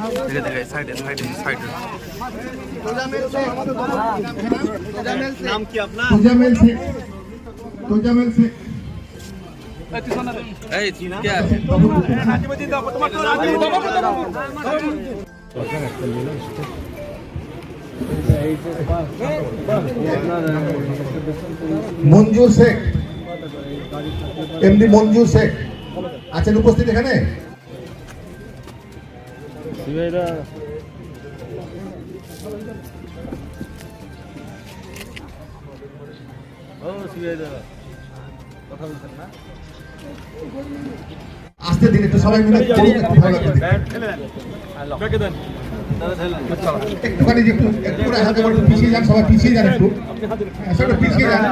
দেখে দেখে সাইডে সাইডে সাইডে নাম কি আপনার তোজামেল শেখ। তোজামেল শেখ। এই কে? মঞ্জুর শেখ। এমডি মঞ্জুর শেখ। আছেন উপস্থিত এখানে? আসতে দিন একটু সবাই মিলে। একটুখানি যে একটু একটু হাতে একটু পিছিয়ে যান সবাই পিছিয়ে যান একটু। হ্যাঁ, পিছিয়ে যান।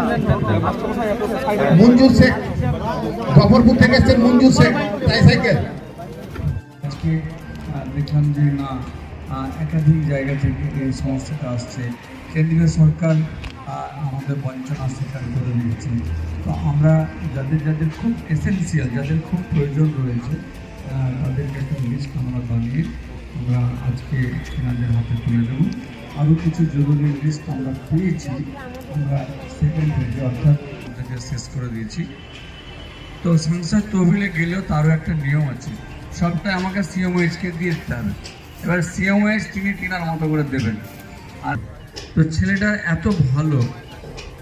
মঞ্জুর শেখ গফরপুর থেকে এসছেন মঞ্জুর শেখ ট্রাইসাইকেল আজকে আহ, দেখলাম যে না একাধিক জায়গা থেকে এই সমস্যাটা আসছে। কেন্দ্রীয় সরকার আমাদের বঞ্চনা স্বীকার করে নিচ্ছে। তো আমরা যাদের যাদের খুব এসেন্সিয়াল যাদের খুব প্রয়োজন রয়েছে তাদেরকে একটা লিস্ট আমরা বানিয়ে আমরা আজকে তেনাদের হাতে তুলে দেবো। আরও কিছু জরুরি লিস্ট আমরা পেয়েছি, আমরা সেকেন্ড পেজে অর্থাৎ শেষ করে দিয়েছি। তো সংসার তহবিলে গেলেও তারও একটা নিয়ম আছে। সবটাই আমাকে সিএমওএইচকে দিয়ে দিতে হবে। এবার সিএমওএইচ তিনি তিনার মতো করে দেবেন। আর তো ছেলেটা এত ভালো,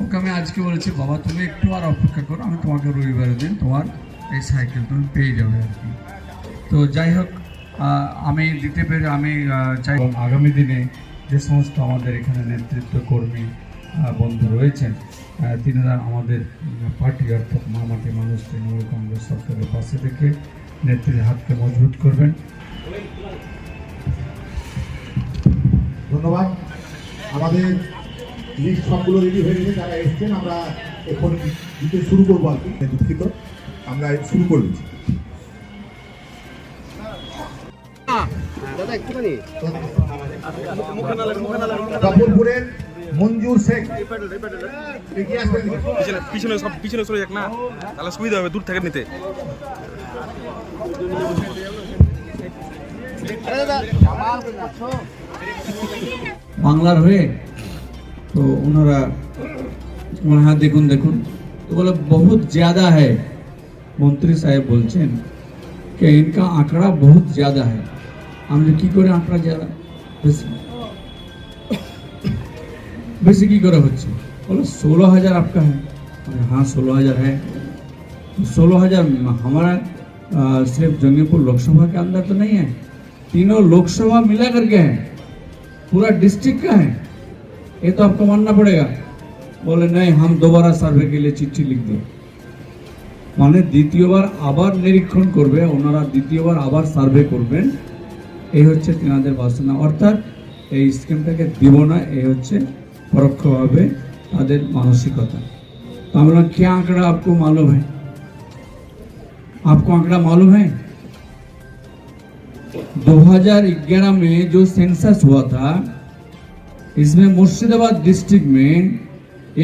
ওকে আমি আজকে বলেছি, বাবা, তুমি একটু আর অপেক্ষা করো, আমি তোমাকে রবিবার দিন তোমার এই সাইকেল তুমি পেয়ে যাবে আর কি। তো যাই হোক আমি দিতে পেরে আমি চাই আগামী দিনে যে সমস্ত আমাদের এখানে নেতৃত্ব কর্মী বন্ধু রয়েছেন তিনারা আমাদের পার্টি অর্থাৎ মামাটি মানুষ, তৃণমূল কংগ্রেস সরকারের পাশে থেকে নেত্রীর হাতকে মজবুত করবেন। ধন্যবাদ। আমাদের লিস্ট সবগুলো রেডি হয়ে গেছে যারা এসছেন আমরা এখন দিতে শুরু করব আর কি। দুঃখিত আমরা শুরু করে দিচ্ছি। মঞ্জুর শেখ। পিছনে পিছনে সব পিছনে সরে যাক না। তাহলে সুবিধা হবে দূর থেকে নিতে। বাংলার হয়ে তো ওনারা ওনার হাত দেখুন দেখুন তো बोले बहुत ज़्यादा है মন্ত্রী সাহেব বলছেন कि इनका आंकड़ा बहुत ज़्यादा है আমরা কি করে আঁকড়া ज़्यादा বেশি বেশি কি করে হচ্ছে बोले सोलह हजार आपका है अरे हाँ सोलह हजार है सोलह हजार हमारा अ, सिर्फ जंगीपुर लोकसभा के अंदर तो नहीं है तीनों लोकसभा मिला करके है पूरा डिस्ट्रिक्ट का है ये तो आपको मानना पड़ेगा बोले नहीं हम दोबारा सर्वे के लिए चिट्ठी लिख दिए মানে দ্বিতীয়বার আবার নিরীক্ষণ করবে ওনারা দ্বিতীয়বার আবার সার্ভে করবেন এই হচ্ছে তেনাদের বাসনা অর্থাৎ এই স্কিমটাকে দিব না এই হচ্ছে পরোক্ষভাবে তাদের মানসিকতা তো আমরা কি আঁকড়া আপকো মালুম है आपको आंकड़ा मालूम है 2011 में जो सेंसस हुआ था इसमें मुर्शिदाबाद डिस्ट्रिक्ट में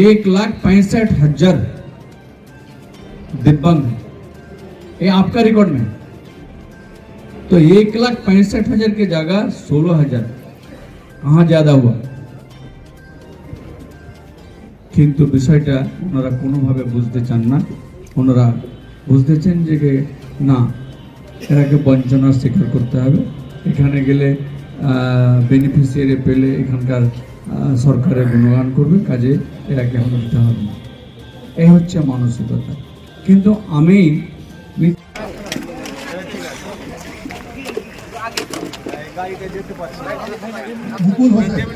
एक लाख पैंसठ हजार दिव्यांग है ये आपका रिकॉर्ड में है। तो एक लाख पैंसठ हजार की जगह सोलह हजार कहाँ ज्यादा हुआ কিন্তু বিষয়টা ওনারা কোনোভাবে বুঝতে চান না ওনারা বুঝতেছেন যে না এরাকে বঞ্চনার স্বীকার করতে হবে। এখানে গেলে বেনিফিসিয়ারি পেলে এখানকার সরকারের গুণগান করবে কাজে এরাকে এখন দিতে হবে না। এই হচ্ছে মানসিকতা। কিন্তু আমি হোসেন।